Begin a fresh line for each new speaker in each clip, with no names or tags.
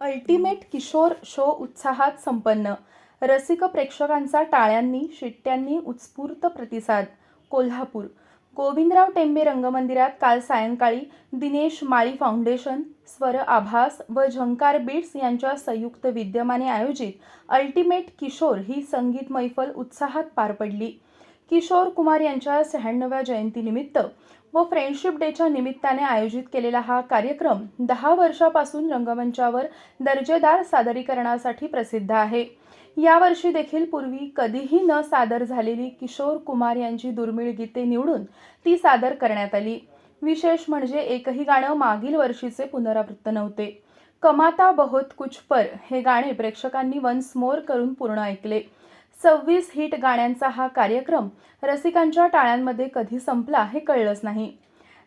Ultimate Kishore show उत्साहात संपन्न. रसिक प्रेक्षकांचा टाळ्यांनी शिट्ट्यांनी उत्स्फूर्त प्रतिसाद. कोल्हापूर. गोविंदराव टेंबे रंगमंदिरात काल सायंकाळी दिनेश माळी फाउंडेशन स्वर आभास व झंकार बीट्स यांच्या संयुक्त विद्यमाने आयोजित अल्टिमेट किशोर ही संगीत मैफल उत्साहात पार पडली. किशोर कुमार यांच्या शहाण्णव्या जयंतीनिमित्त व फ्रेंडशिप डेच्या निमित्ताने आयोजित केलेला हा कार्यक्रम दहा वर्षापासून रंगमंचावर दर्जेदार सादरीकरणासाठी प्रसिद्ध आहे. यावर्षी देखील पूर्वी कधीही न सादर झालेली किशोर कुमार यांची दुर्मिळ गीते निवडून ती सादर करण्यात आली. विशेष म्हणजे एकही गाणं मागील वर्षीचे पुनरावृत्त नव्हते. कमाता बहुत कुछ पर हे गाणे प्रेक्षकांनी वन्स मोर करून पूर्ण ऐकले. सव्वीस हिट गाण्यांचा हा कार्यक्रम रसिकांच्या टाळ्यांमध्ये कधी संपला हे कळलंच नाही.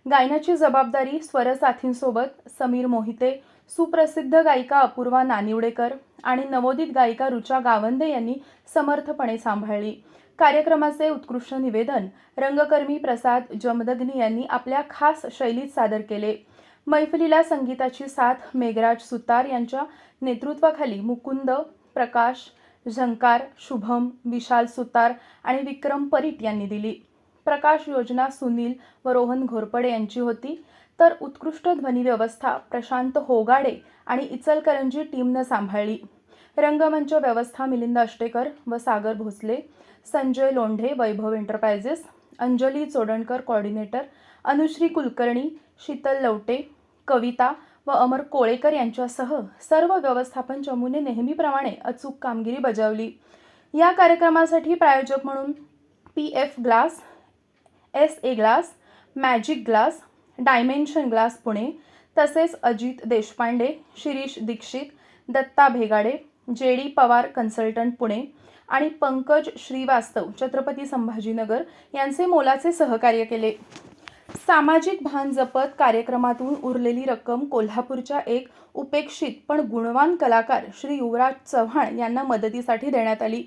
गायनाची जबाबदारी स्वरसाथींसोबत समीर मोहिते सुप्रसिद्ध गायिका अपूर्वा नानिवडेकर आणि नवोदित गायिका रुचा गावंदे यांनी समर्थपणे सांभाळली. कार्यक्रमाचे उत्कृष्ट निवेदन रंगकर्मी प्रसाद जमदग्नी यांनी आपल्या खास शैलीत सादर केले. मैफलीला संगीताची साथ मेघराज सुतार यांच्या नेतृत्वाखाली मुकुंद प्रकाश झंकार शुभम विशाल सुतार आणि विक्रम परीट यांनी दिली. प्रकाश योजना सुनील व रोहन घोरपडे यांची होती. तर उत्कृष्ट ध्वनी व्यवस्था प्रशांत होगाडे आणि इचलकरंजी टीमनं सांभाळली. रंगमंच व्यवस्था मिलिंद अष्टेकर व सागर भोसले संजय लोंढे वैभव एंटरप्राइजेस अंजली चोडणकर कॉर्डिनेटर अनुश्री कुलकर्णी शीतल लवटे कविता व अमर कोळेकर यांच्यासह सर्व व्यवस्थापन चमूने नेहमीप्रमाणे अचूक कामगिरी बजावली. या कार्यक्रमासाठी प्रायोजक म्हणून P F glass S A glass magic glass dimension glass Pune तसेच अजित देशपांडे शिरीष दीक्षित दत्ता भेगाडे जे डी पवार कन्सल्टंट पुणे आणि पंकज श्रीवास्तव छत्रपती संभाजीनगर यांचे मोलाचे सहकार्य केले. सामाजिक भान जपत कार्यक्रमातून उरलेली रक्कम कोल्हापूरच्या एक उपेक्षित पण गुणवान कलाकार श्री युवराज चव्हाण यांना मदतीसाठी देण्यात आली.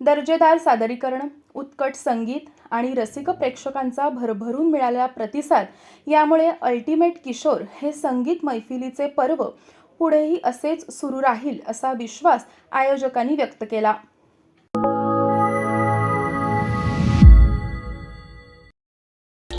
दर्जेदार सादरीकरण उत्कट संगीत आणि रसिक प्रेक्षकांचा भरभरून मिळालेला प्रतिसाद यामुळे अल्टिमेट किशोर हे संगीत मैफिलीचे पर्व पुढेही असेच सुरू राहील असा विश्वास आयोजकांनी व्यक्त केला.